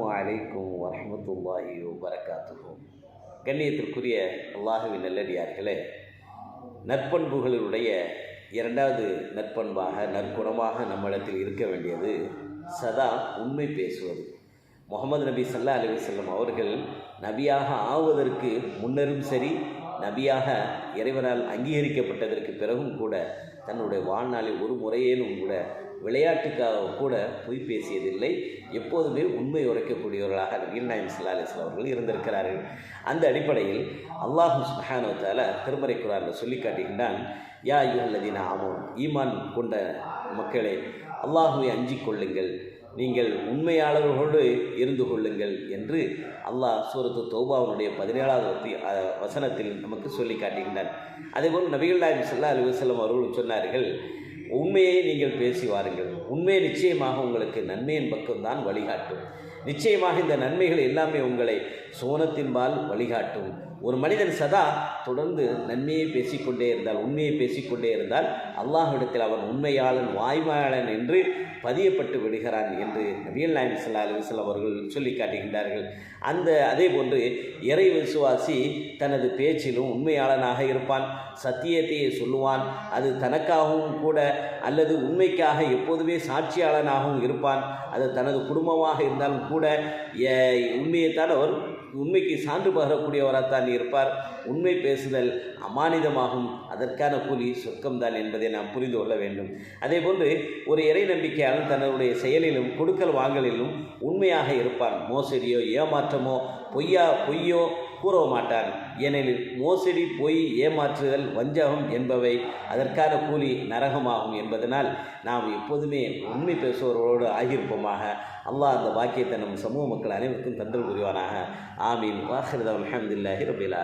அஸ்ஸலாமு அலைக்கும் வரமத்துல்லாஹி வபரகாத்துஹு. கண்ணியத்திற்குரிய அல்லாஹுவின் நல்லடியார்களே நற்பண்புகளுடைய இரண்டாவது நற்பண்பாக நற்குணமாக நம்மிடத்தில் இருக்க வேண்டியது சதா உண்மை பேசுவது. முகமது நபி சல்லா அலி வல்லம் அவர்கள் நபியாக ஆவதற்கு முன்னரும் சரி நபியாக இறைவனால் அங்கீகரிக்கப்பட்டதற்கு பிறகும் கூட தன்னுடைய வாழ்நாளில் ஒரு முறையேனும் கூட விளையாட்டுக்காக கூட பொய் பேசியதில்லை. எப்போதுமே உண்மை உரைக்கக்கூடியவர்களாக நபீல் நாயம் சல்லா அலிஸ்லாம் அவர்கள் இருந்திருக்கிறார்கள். அந்த அடிப்படையில் அல்லாஹு சுஹானோ திருமறை குரானில் சொல்லி காட்டுகின்றான் யா யுல்லதீன ஆமோன். ஈமான் கொண்ட மக்களே அல்லாஹுவை அஞ்சிக் கொள்ளுங்கள். நீங்கள் உண்மையாளர்களோடு இருந்து கொள்ளுங்கள் என்று அல்லாஹ் சூரத்து தௌபாவுடைய பதினேழாவது வசனத்தில் நமக்கு சொல்லி காட்டுகின்றார் அதேபோல் நபிகள் நாயம் சல்லா அலி வசல்லம் சொன்னார்கள் உண்மையை நீங்கள் பேசி வாருங்கள். உண்மையை நிச்சயமாக உங்களுக்கு நன்மையின் பக்கம்தான் வழிகாட்டும். நிச்சயமாக இந்த நன்மைகள் எல்லாமே உங்களை சோனத்தின்பால் வழிகாட்டும். ஒரு மனிதன் சதா தொடர்ந்து நன்மையை பேசிக்கொண்டே இருந்தால் உண்மையை பேசிக்கொண்டே இருந்தால் அல்லாஹிடத்தில் அவன் உண்மையாளன் வாய்மையாளன் என்று பதியப்பட்டு விடுகிறான் என்று நபியல் நாயம் சல்லா அலுவலம் அவர்கள் சொல்லி காட்டுகின்றார்கள். அந்த அதே போன்று இறை விசுவாசி தனது பேச்சிலும் உண்மையாளனாக இருப்பான் சத்தியத்தையே சொல்லுவான். அது தனக்காகவும் கூட அல்லது உண்மைக்காக எப்போதுமே சாட்சியாளனாகவும் இருப்பான். அது தனது குடும்பமாக இருந்தாலும் கூட உண்மையைத்தான் அவர் உண்மைக்கு சான்று பகரக்கூடியவராகத்தான் இருப்பார். உண்மை பேசுதல் அமானிதமாகும். அதற்கான கூலி சொர்க்கம்தான் என்பதை நாம் புரிந்து கொள்ள வேண்டும். அதேபோன்று ஒரு இறை நம்பிக்கையாளன் தன்னுடைய செயலிலும் கொடுக்கல் வாங்கலிலும் உண்மையாக இருப்பான். மோசடியோ ஏமாற்றமோ பொய்யா பொய்யோ கூற மாட்டான். ஏனெனில் மோசடி பொய் ஏமாற்றுதல் வஞ்சகம் என்பவை அதற்கான கூலி நரகமாகும் என்பதனால் நாம் எப்போதுமே உண்மை பேசுபவர்களோடு ஆகியிருப்போமாக. அல்லாஹ் அந்த பாக்கியத்தை நம் சமூக மக்கள் அனைவருக்கும் தந்தல் புரிவானாக. ஆமீன். வாஹிரதம் அலமதுல்லாஹி ரபிலா